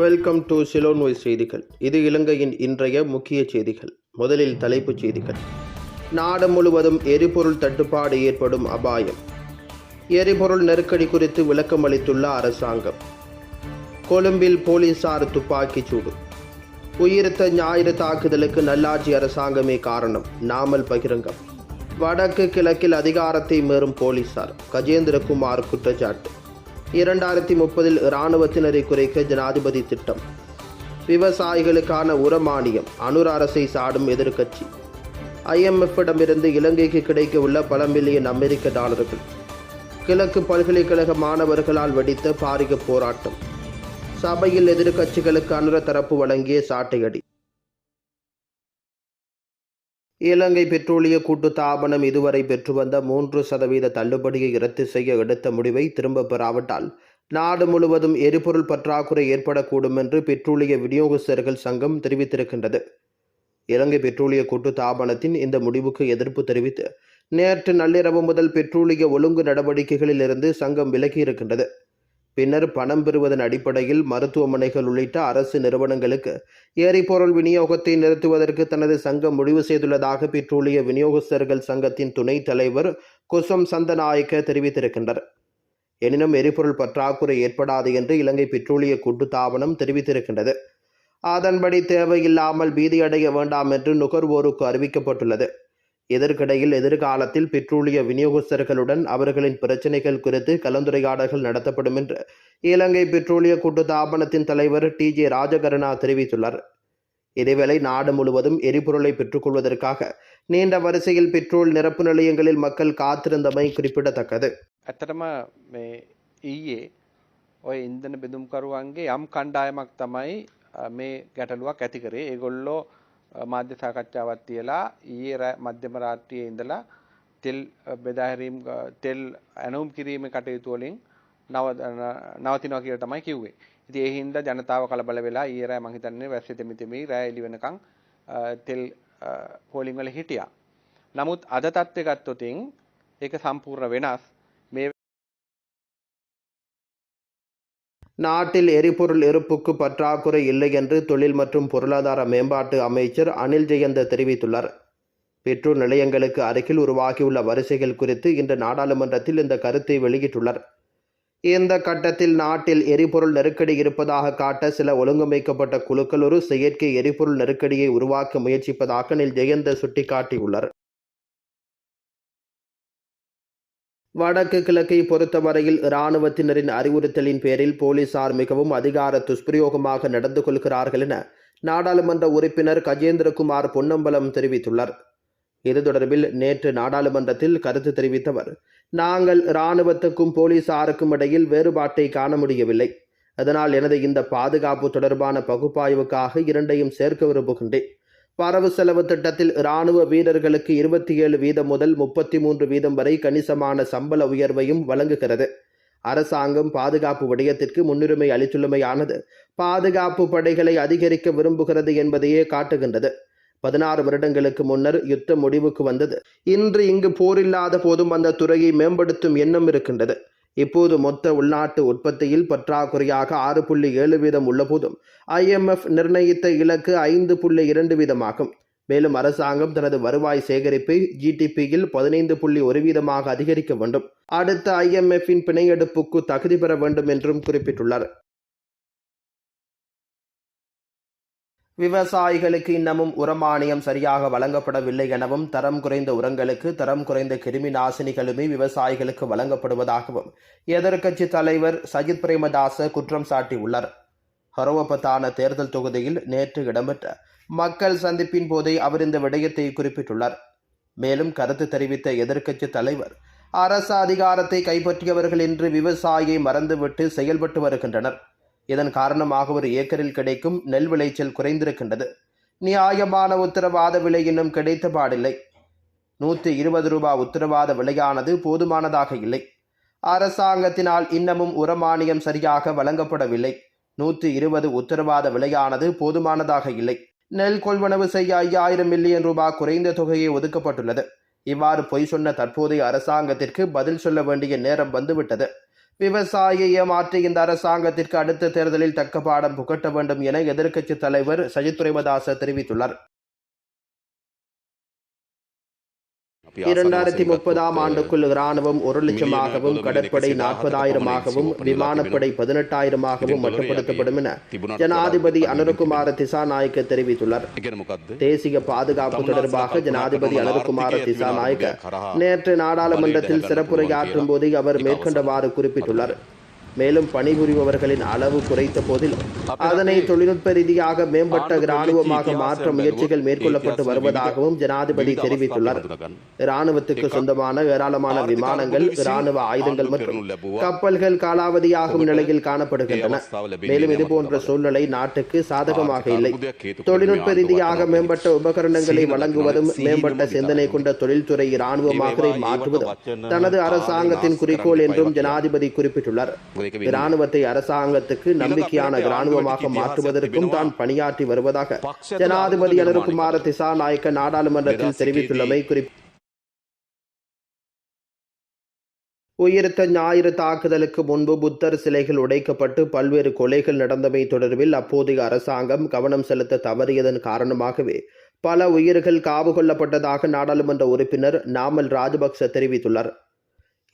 Welcome to சிலோன்வை செய்திகள் இது இலங்கையின் இன்றைய முக்கிய செய்திகள். முதலில் தலைப்புச் செய்திகள். நாடு முழுவதும் எரிபொருள் தட்டுப்பாடு ஏற்படும் அபாயம். எரிபொருள் நெருக்கடி குறித்து விளக்கம் அளித்துள்ள அரசாங்கம். கொழும்பில் போலீசார் துப்பாக்கிச் சூடு. உயிர்த்த ஞாயிறு தாக்குதலுக்கு நல்லாட்சி அரசாங்கமே காரணம். நாமல் பகிரங்கம். வடக்கு கிழக்கில் அதிகாரத்தை மீறும் போலீசார். கஜேந்திரகுமார் குற்றச்சாட்டு. இரண்டாயிரத்தி முப்பதில் இராணுவத்தினரை குறைக்க ஜனாதிபதி திட்டம். விவசாயிகளுக்கான உரமானியம் அனுர் அரசை சாடும் எதிர்க்கட்சி. ஐஎம்எஃப்பிடமிருந்து இலங்கைக்கு கிடைக்க உள்ள பல மில்லியன் அமெரிக்க டாலர்கள். கிழக்கு பல்கலைக்கழக மாணவர்களால் வெடித்த பாரிய போராட்டம். சபையில் எதிர்க்கட்சிகளுக்கு அனுர தரப்பு வழங்கிய சாட்டையடி. இலங்கை பெட்ரோலிய கூட்டு தாபனம் இதுவரை பெற்று வந்த மூன்று சதவீத தள்ளுபடியை ரத்து செய்ய எடுத்த முடிவை திரும்பப் பெறாவிட்டால் நாடு முழுவதும் எரிபொருள் பற்றாக்குறை ஏற்படக்கூடும் என்று பெட்ரோலிய விநியோகஸ்தர்கள் சங்கம் தெரிவித்திருக்கின்றது. இலங்கை பெட்ரோலிய கூட்டு தாபனத்தின் இந்த முடிவுக்கு எதிர்ப்பு தெரிவித்து நேற்று நள்ளிரவு முதல் பெட்ரோலிய ஒழுங்கு நடவடிக்கைகளில் இருந்து சங்கம் விலகியிருக்கின்றது. பின்னர் பணம் பெறுவதன் அடிப்படையில் மருத்துவமனைகள் உள்ளிட்ட அரசு நிறுவனங்களுக்கு எரிபொருள் விநியோகத்தை நிறுத்துவதற்கு தனது சங்கம் முடிவு செய்துள்ளதாக பெட்ரோலிய விநியோகஸ்தர்கள் சங்கத்தின் துணைத் தலைவர் குசம் சந்தநாயக்க தெரிவித்திருக்கின்றனர். எனினும் எரிபொருள் பற்றாக்குறை ஏற்படாது என்று இலங்கை பெட்ரோலிய கூட்டுத்தாபனம் தெரிவித்திருக்கின்றது. அதன்படி தேவையில்லாமல் பீதியடைய வேண்டாம் என்று நுகர்வோருக்கு அறிவிக்கப்பட்டுள்ளது. இதற்கிடையில் எதிர்காலத்தில் பெட்ரோலிய விநியோகஸ்தர்களுடன் அவர்களின் பிரச்சினைகள் குறித்து கலந்துரையாடல்கள் நடத்தப்படும் என்று இலங்கை பெட்ரோலிய கூட்டுத்தாபனத்தின் தலைவர் டி ஜே ராஜகருணா தெரிவித்துள்ளார் இதேவேளை நாடு முழுவதும் எரிபொருளை பெற்றுக்கொள்வதற்காக நீண்ட வரிசையில் பெட்ரோல் நிரப்பு நிலையங்களில் மக்கள் காத்திருந்தமை குறிப்பிடத்தக்கது ඇත්තටම මේ ඊයේ ඔය ඉන්දන බෙදුම්කරුවන්ගේ යම් කණ්ඩායමක් තමයි අ, මේ ගැටලුවක් ඇති කරේ ඒගොල්ලෝ අ, මාධ්‍ය සාකච්ඡාවක් තියලා ඊයේ රෑ මධ්‍යම රාත්‍රියේ ඉඳලා තෙල් අ, බෙදාහැරීම් අ, තෙල් ඇනුම් කිරීමේ කටයුතු වලින් නව නවතිනවා කියලා තමයි කිව්වේ. ඉතින් ඒ හින්දා ජනතාව කලබල වෙලා ඊයේ රෑ මං හිතන්නේ වැස්සේ තෙමි තෙමි රෑ එළි වෙනකන් අ, තෙල් අ, පෝලිං වල හිටියා. නමුත් අද තත්ත්වය ගත්තොතින් ඒක සම්පූර්ණ වෙනස්. நாட்டில் எரிபொருள் இருப்புக்கு பற்றாக்குறை இல்லை என்று தொழில் மற்றும் பொருளாதார மேம்பாட்டு அமைச்சர் அனில் ஜெயந்த தெரிவித்துள்ளார். பெட்ரோல் நிலையங்களுக்கு அருகில் உருவாகியுள்ள வரிசைகள் குறித்து இன்று நாடாளுமன்றத்தில் இந்த கருத்தை வெளியிட்டுள்ளார். இந்த கட்டத்தில் நாட்டில் எரிபொருள் நெருக்கடி இருப்பதாக காட்ட சில ஒழுங்கமைக்கப்பட்ட குழுக்கள் ஒரு செயற்கை எரிபொருள் நெருக்கடியை உருவாக்க முயற்சிப்பதாக அனில் ஜெயந்த சுட்டிக்காட்டியுள்ளார். வடக்கு கிழக்கை பொறுத்தவரையில் இராணுவத்தினரின் அறிவுறுத்தலின் பேரில் போலீசார் மிகவும் அதிகார துஷ்பிரயோகமாக நடந்து கொள்கிறார்கள் என நாடாளுமன்ற உறுப்பினர் கஜேந்திரகுமார் பொன்னம்பலம் தெரிவித்துள்ளார். இது தொடர்பில் நேற்று நாடாளுமன்றத்தில் கருத்து தெரிவித்தவர் நாங்கள் இராணுவத்துக்கும் போலீசாருக்கும் இடையில் வேறுபாட்டை காண முடியவில்லை. அதனால் எனது இந்த பாதுகாப்பு தொடர்பான பகுப்பாய்வுக்காக இரண்டையும் சேர்க்க விரும்புகின்றேன். வரவு செலவு திட்டத்தில் இராணுவ வீரர்களுக்கு இருபத்தி ஏழு வீதம் முதல் முப்பத்தி மூன்று வீதம் வரை கணிசமான சம்பள உயர்வையும் வழங்குகிறது. அரசாங்கம் பாதுகாப்பு விடயத்திற்கு முன்னுரிமை அளித்துள்ளமையானது. பாதுகாப்பு படைகளை அதிகரிக்க விரும்புகிறது என்பதையே காட்டுகின்றது. பதினாறு வருடங்களுக்கு முன்னர் யுத்தம் முடிவுக்கு வந்தது. இன்று இங்கு போரில்லாத போதும் அந்த துறையை மேம்படுத்தும் எண்ணம் இருக்கின்றது. இப்போது மொத்த உள்நாட்டு உற்பத்தியில் பற்றாக்குறையாக ஆறு புள்ளி ஏழு வீதம் உள்ளபோதும் ஐஎம்எஃப் நிர்ணயித்த இலக்கு ஐந்து புள்ளி இரண்டு வீதமாகும். மேலும் அரசாங்கம் தனது வருவாய் சேகரிப்பை ஜிடிபியில் பதினைந்து புள்ளி ஒரு வீதமாக அதிகரிக்க வேண்டும். அடுத்த ஐஎம்எஃப்பின் பிணையெடுப்புக்கு தகுதி பெற வேண்டும் என்றும் குறிப்பிட்டுள்ளார். விவசாயிகளுக்கு இன்னமும் உரமானியம் சரியாக வழங்கப்படவில்லை எனவும் தரம் குறைந்த உரங்களுக்கு தரம் குறைந்த கிருமி நாசினிகளுமே விவசாயிகளுக்கு வழங்கப்படுவதாகவும் எதிர்க்கட்சி தலைவர் சஜித் பிரேமதாச குற்றம் சாட்டியுள்ளார். ஹரோவபத்தான தேர்தல் தொகுதியில் நேற்று இடம்பெற்ற மக்கள் சந்திப்பின் போதே அவர் இந்த விடயத்தை குறிப்பிட்டுள்ளார். மேலும் கருத்து தெரிவித்த எதிர்க்கட்சி தலைவர் அரசு அதிகாரத்தை கைப்பற்றியவர்கள் என்று விவசாயியை மறந்துவிட்டு செயல்பட்டு வருகின்றனர். இதன் காரணமாக ஒரு ஏக்கரில் கிடைக்கும் நெல் விளைச்சல் குறைந்திருக்கின்றது. நியாயமான உத்தரவாத விலை இன்னும் கிடைத்த பாடில்லை நூற்றி இருபது ரூபாய் உத்தரவாத விலையானது போதுமானதாக இல்லை. அரசாங்கத்தினால் இன்னமும் உரமானியம் சரியாக வழங்கப்படவில்லை. நூற்றி இருபது உத்தரவாத விலையானது போதுமானதாக இல்லை. நெல் கொள்வனவு செய்ய ஐயாயிரம் மில்லியன் ரூபாய் குறைந்த தொகையை ஒதுக்கப்பட்டுள்ளது. இவ்வாறு பொய் சொன்ன தற்போதைய அரசாங்கத்திற்கு பதில் சொல்ல வேண்டிய நேரம் வந்துவிட்டது. விவசாயியை ஏமாற்றி இந்த அரசாங்கத்திற்கு அடுத்த தேர்தலில் தக்க பாடம் புகட்ட வேண்டும் என எதிர்க்கட்சித் தலைவர் சஜித் பிரேமதாச தெரிவித்துள்ளார். இரண்டாயிரத்தி முப்பதாம் ஆண்டுக்குள் இராணுவம் ஒரு லட்சமாகவும் கடற்படை நாற்பதாயிரமாகவும் விமானப்படை பதினெட்டாயிரமாகவும் மட்டுப்படுத்தப்படும் என ஜனாதிபதி அனுரகுமார திசாநாயக்க தெரிவித்துள்ளார். தேசிய பாதுகாப்பு தொடர்பாக ஜனாதிபதி அனுரகுமார திசாநாயக்க நேற்று நாடாளுமன்றத்தில் சிறப்புரையாற்றும் போது அவர் மேற்கண்டவாறு குறிப்பிட்டுள்ளார். மேலும் பணிபுரிபவர்களின் அளவு குறைத்த போதிலும் அதனை தொழில்நுட்ப ரீதியாக மேம்பட்ட இராணுவமாக மாற்ற முயற்சிகள் மேற்கொள்ளப்பட்டு வருவதாகவும் ஜனாதிபதி தெரிவித்துள்ளார். இராணுவத்துக்கு சொந்தமான ஏராளமான விமானங்கள் இராணுவ ஆயுதங்கள் மற்றும் கப்பல்கள் காலாவதியாகும் நிலையில் காணப்படுகின்றன. மேலும் இதுபோன்ற சூழ்நிலை நாட்டுக்கு சாதகமாக இல்லை. தொழில்நுட்ப ரீதியாக மேம்பட்ட உபகரணங்களை வழங்குவதும் மேம்பட்ட சிந்தனை கொண்ட தொழில்துறை இராணுவமாக மாற்றுவதும் தனது அரசாங்கத்தின் குறிக்கோள் என்றும் ஜனாதிபதி குறிப்பிட்டுள்ளார். இராணுவத்தை அரசாங்கத்துக்கு நம்பிக்கையான இராணுவமாக மாற்றுவதற்கும் தான் பணியாற்றி வருவதாக ஜனாதிபதி அனுருகுமார திசாநாயக்க நாடாளுமன்றத்தில் தெரிவித்துள்ளமை குறிப்பு உயிர்த்த ஞாயிறு தாக்குதலுக்கு முன்பு புத்தர் சிலைகள் உடைக்கப்பட்டு பல்வேறு கொலைகள் நடந்தமை தொடர்பில் அப்போதைய அரசாங்கம் கவனம் செலுத்த தவறியதன் காரணமாகவே பல உயிர்கள் காவு கொள்ளப்பட்டதாக நாடாளுமன்ற உறுப்பினர் நாமல் ராஜபக்ச தெரிவித்துள்ளார்.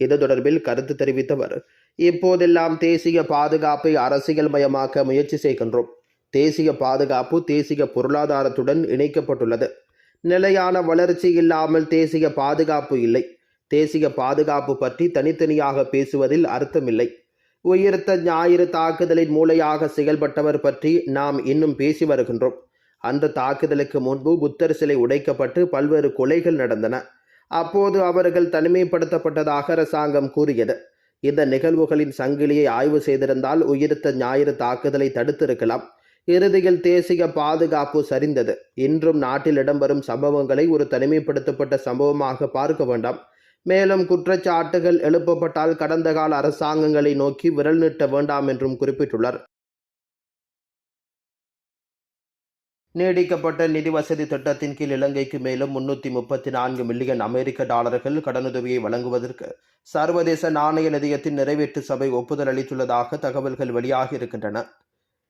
இது தொடர்பில் கருத்து தெரிவித்தவர் இப்போதெல்லாம் தேசிய பாதுகாப்பை அரசியல் மயமாக்க முயற்சி செய்கின்றோம். தேசிய பாதுகாப்பு தேசிய பொருளாதாரத்துடன் இணைக்கப்பட்டுள்ளது. நிலையான வளர்ச்சி இல்லாமல் தேசிய பாதுகாப்பு இல்லை. தேசிய பாதுகாப்பு பற்றி தனித்தனியாக பேசுவதில் அர்த்தமில்லை. உயிர்த்த ஞாயிறு தாக்குதலின் மூளையாக செயல்பட்டவர் பற்றி நாம் இன்னும் பேசி வருகின்றோம். அந்த தாக்குதலுக்கு முன்பு புத்தர் சிலை உடைக்கப்பட்டு பல்வேறு கொலைகள் நடந்தன. அப்போது அவர்கள் தனிமைப்படுத்தப்பட்டதாக அரசாங்கம் கூறியது. இந்த நிகழ்வுகளின் சங்கிலியை ஆய்வு செய்திருந்தால் உயிர்த்த ஞாயிறு தாக்குதலை தடுத்திருக்கலாம். இறுதியில் தேசிய பாதுகாப்பு சரிந்தது. இன்றும் நாட்டில் இடம்பெறும் சம்பவங்களை ஒரு தனிமைப்படுத்தப்பட்ட சம்பவமாக பார்க்க வேண்டாம். மேலும் குற்றச்சாட்டுகள் எழுப்பப்பட்டால் கடந்த கால அரசாங்கங்களை நோக்கி விரல் நீட்ட வேண்டாம் என்றும் குறிப்பிட்டுள்ளார். நீடிக்கப்பட்ட நிதி வசதி திட்டத்தின் கீழ் இலங்கைக்கு மேலும் முன்னூற்றி முப்பத்தி நான்கு மில்லியன் அமெரிக்க டாலர்கள் கடனுதவியை வழங்குவதற்கு சர்வதேச நாணய நிதியத்தின் நிறைவேற்று சபை ஒப்புதல் அளித்துள்ளதாக தகவல்கள் வெளியாகி இருக்கின்றன.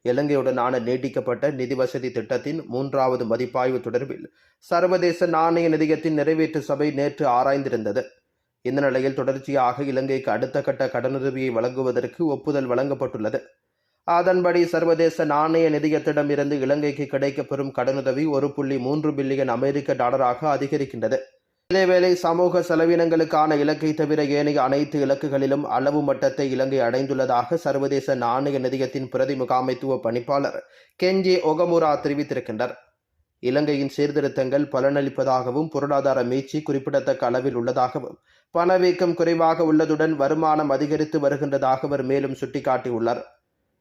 இலங்கையுடனான நீட்டிக்கப்பட்ட நிதி வசதி திட்டத்தின் மூன்றாவது மதிப்பாய்வு தொடர்பில் சர்வதேச நாணய நிதியத்தின் நிறைவேற்று சபை நேற்று ஆராய்ந்திருந்தது. இந்த நிலையில் தொடர்ச்சியாக இலங்கைக்கு அடுத்த கட்ட கடனுதவியை வழங்குவதற்கு ஒப்புதல் வழங்கப்பட்டுள்ளது. அதன்படி சர்வதேச நாணய நிதியத்திடம் இருந்து இலங்கைக்கு கிடைக்கப்பெறும் கடனுதவி ஒரு புள்ளி மூன்று பில்லியன் அமெரிக்க டாலராக அதிகரிக்கின்றது. இதேவேளை சமூக செலவினங்களுக்கான இலக்கை தவிர ஏனைய அனைத்து இலக்குகளிலும் அளவு மட்டத்தை இலங்கை அடைந்துள்ளதாக சர்வதேச நாணய நிதியத்தின் பிரதி முகாமைத்துவ பணிப்பாளர் கெஞ்சி ஒகமுரா தெரிவித்திருக்கின்றார். இலங்கையின் சீர்திருத்தங்கள் பலனளிப்பதாகவும் பொருளாதார மீட்சி குறிப்பிடத்தக்க அளவில் உள்ளதாகவும் பணவீக்கம் குறைவாக உள்ளதுடன் வருமானம் அதிகரித்து வருகின்றதாக அவர் மேலும் சுட்டிக்காட்டியுள்ளார்.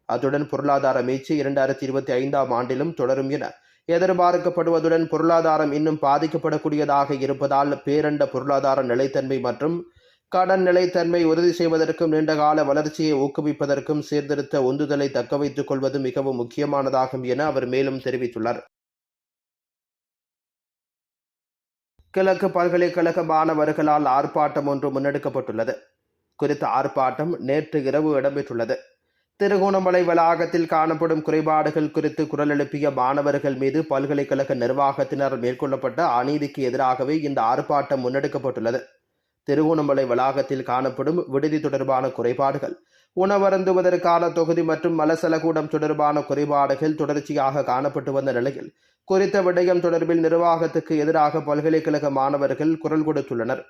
அத்துடன் பொருளாதார மீட்சி இரண்டாயிரத்தி இருபத்தி ஐந்தாம் ஆண்டிலும் தொடரும் என எதிர்பார்க்கப்படுவதுடன் பொருளாதாரம் இன்னும் பாதிக்கப்படக்கூடியதாக இருப்பதால் பேரண்ட பொருளாதார நிலைத்தன்மை மற்றும் கடன் நிலைத்தன்மை உறுதி செய்வதற்கும் நீண்டகால வளர்ச்சியை ஊக்குவிப்பதற்கும் சீர்திருத்த உந்துதலை தக்கவைத்துக் கொள்வது மிகவும் முக்கியமானதாகும் என அவர் மேலும் தெரிவித்துள்ளார். கிழக்கு பல்கலைக்கழக மாணவர்களால் ஆர்ப்பாட்டம் ஒன்று முன்னெடுக்கப்பட்டுள்ளது. குறித்த ஆர்ப்பாட்டம் நேற்று இரவு இடம்பெற்றுள்ளது. திருகோணமலை வளாகத்தில் காணப்படும் குறைபாடுகள் குறித்து குரல் எழுப்பிய மாணவர்கள் மீது பல்கலைக்கழக நிர்வாகத்தினர் மேற்கொள்ளப்பட்ட அநீதிக்கு எதிராகவே இந்த ஆர்ப்பாட்டம் முன்னெடுக்கப்பட்டுள்ளது. திருகோணமலை வளாகத்தில் காணப்படும் விடுதி தொடர்பான குறைபாடுகள் உணவருந்துவதற்கான தொகுதி மற்றும் மலசலகூடம் தொடர்பான குறைபாடுகள் தொடர்ச்சியாக காணப்பட்டு வந்த நிலையில் குறித்த விடயம் தொடர்பில் நிர்வாகத்துக்கு எதிராக பல்கலைக்கழக மாணவர்கள் குரல் கொடுத்துள்ளனர்.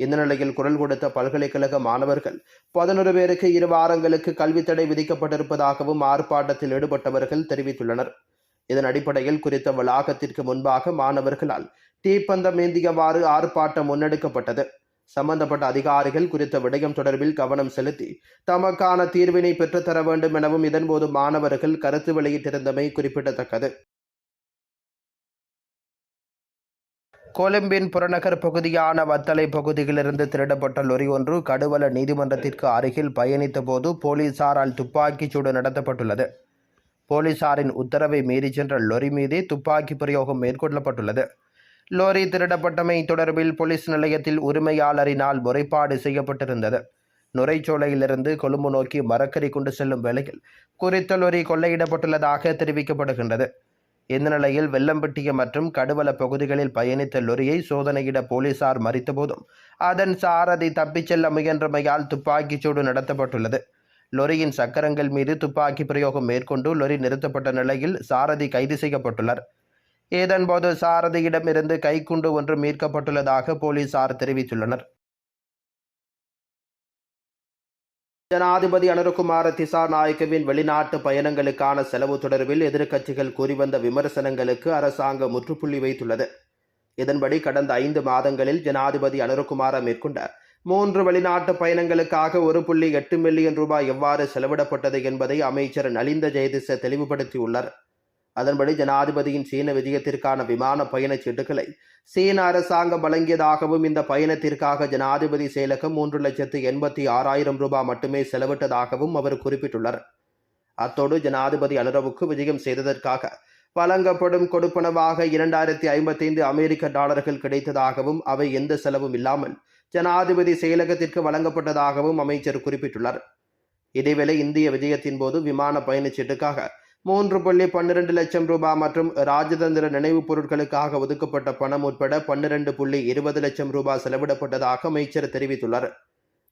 இந்த நிலையில் குரல் கொடுத்த பல்கலைக்கழக மாணவர்கள் பதினொரு பேருக்கு இரு வாரங்களுக்கு கல்வி தடை விதிக்கப்பட்டிருப்பதாகவும் ஆர்ப்பாட்டத்தில் ஈடுபட்டவர்கள் தெரிவித்துள்ளனர். இதன் அடிப்படையில் குறித்த வளாகத்திற்கு முன்பாக மாணவர்களால் தீப்பந்தம் ஏந்தியவாறு ஆர்ப்பாட்டம் முன்னெடுக்கப்பட்டது. சம்பந்தப்பட்ட அதிகாரிகள் குறித்த விடயம் தொடர்பில் கவனம் செலுத்தி தமக்கான தீர்வினை பெற்றுத்தர வேண்டும் எனவும் இதன்போது மாணவர்கள் கருத்து வெளியிட்டிருந்தமை குறிப்பிடத்தக்கது. கொழும்பின் புறநகர் பகுதியான வத்தலை பகுதியிலிருந்து திருடப்பட்ட லொரி ஒன்று கடுவல நீதிமன்றத்திற்கு அருகில் பயணித்த போது போலீசாரால் துப்பாக்கிச் சூடு நடத்தப்பட்டுள்ளது. போலீசாரின் உத்தரவை மீறி சென்ற லொரி மீதே துப்பாக்கி பிரயோகம் மேற்கொள்ளப்பட்டுள்ளது. லோரி திருடப்பட்டமை தொடர்பில் போலீஸ் நிலையத்தில் உரிமையாளரினால் முறைப்பாடு செய்யப்பட்டிருந்தது. நுரைச்சோலையிலிருந்து கொழும்பு நோக்கி மரக்கறி கொண்டு செல்லும் வேளையில் குறித்த லொரி கொள்ளையிடப்பட்டுள்ளதாக தெரிவிக்கப்படுகின்றது. இந்த நிலையில் வெள்ளம்பட்டியம் மற்றும் கடுவல பகுதிகளில் பயணித்த லொரியை சோதனையிட போலீசார் மறித்தபோதும் அதன் சாரதி தப்பிச் செல்ல முயன்றமையால் துப்பாக்கிச் சூடு நடத்தப்பட்டுள்ளது. லொரியின் சக்கரங்கள் மீது துப்பாக்கி பிரயோகம் மேற்கொண்டு லொரி நிறுத்தப்பட்ட நிலையில் சாரதி கைது செய்யப்பட்டுள்ளார். இதன்போது சாரதியிடமிருந்து கைக்குண்டு ஒன்று மீட்கப்பட்டுள்ளதாக போலீசார் தெரிவித்துள்ளனர். ஜனாதிபதி அனுரகுமார திசாநாயக்கவின் வெளிநாட்டு பயணங்களுக்கான செலவு தொடர்பில் எதிர்க்கட்சிகள் கூறிவந்த விமர்சனங்களுக்கு அரசாங்கம் முற்றுப்புள்ளி வைத்துள்ளது. இதன்படி கடந்த ஐந்து மாதங்களில் ஜனாதிபதி அனுரகுமார மேற்கொண்ட மூன்று வெளிநாட்டு பயணங்களுக்காக ஒரு புள்ளி எட்டு மில்லியன் ரூபாய் எவ்வாறு செலவிடப்பட்டது என்பதை அமைச்சர் நலிந்த ஜெயதிச தெளிவுபடுத்தியுள்ளார். அதன்படி ஜனாதிபதியின் சீன விஜயத்திற்கான விமான பயணச் சீட்டுகளை சீன அரசாங்கம் வழங்கியதாகவும் இந்த பயணத்திற்காக ஜனாதிபதி செயலகம் மூன்று லட்சத்து எண்பத்தி ஆறாயிரம் ரூபாய் மட்டுமே செலவிட்டதாகவும் அவர் குறிப்பிட்டுள்ளார். அத்தோடு ஜனாதிபதி அனுரவுக்கு விஜயம் செய்ததற்காக வழங்கப்படும் கொடுப்பனவாக இரண்டாயிரத்தி ஐம்பத்தைந்து அமெரிக்க டாலர்கள் கிடைத்ததாகவும் அவை எந்த செலவும் இல்லாமல் ஜனாதிபதி செயலகத்திற்கு வழங்கப்பட்டதாகவும் அமைச்சர் குறிப்பிட்டுள்ளார். இதேவேளை இந்திய விஜயத்தின் போது விமான பயணச்சீட்டுக்காக மூன்று புள்ளி பன்னிரண்டு லட்சம் ரூபாய் மற்றும் ராஜதந்திர நினைவுப் பொருட்களுக்காக ஒதுக்கப்பட்ட பணம் உட்பட பன்னிரண்டு புள்ளி இருபது லட்சம் ரூபாய் செலவிடப்பட்டதாக அமைச்சர் தெரிவித்துள்ளார்.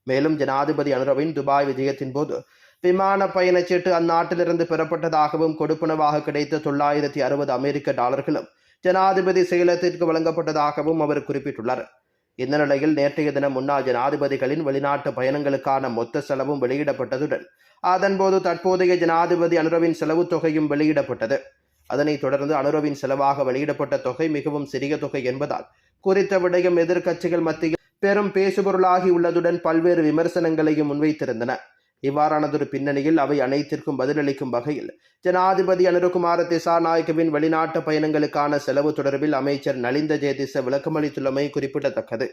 மேலும் ஜனாதிபதி அனுரவின் துபாய் விஜயத்தின் போது விமான பயணச்சீட்டு அந்நாட்டிலிருந்து பெறப்பட்டதாகவும் கொடுப்பனவாக கிடைத்த தொள்ளாயிரத்தி அறுபது அமெரிக்க டாலர்களும் ஜனாதிபதி செயலத்திற்கு வழங்கப்பட்டதாகவும் அவர் குறிப்பிட்டுள்ளார். இந்த நிலையில் நேற்றைய தினம் முன்னாள் ஜனாதிபதிகளின் வெளிநாட்டு பயணங்களுக்கான மொத்த செலவும் வெளியிடப்பட்டதுடன் அதன்போது தற்போதைய ஜனாதிபதி அனுரவின் செலவு தொகையும் வெளியிடப்பட்டது. அதனைத் தொடர்ந்து அனுரவின் செலவாக வெளியிடப்பட்ட தொகை மிகவும் சிறிய தொகை என்பதால் குறித்த விடயம் எதிர்க்கட்சிகள் மத்தியில் பெரும் பேசுபொருளாகி உள்ளதுடன் பல்வேறு விமர்சனங்களையும் முன்வைத்திருந்தன. இவ்வாறானதொரு பின்னணியில் அவை அனைத்திற்கும் பதிலளிக்கும் வகையில் ஜனாதிபதி அனுருகுமார திசாநாயகவின் வெளிநாட்டு பயணங்களுக்கான செலவு தொடர்பில் அமைச்சர் நலிந்த ஜெயதிச விளக்கமளித்துள்ளமை குறிப்பிடத்தக்கது.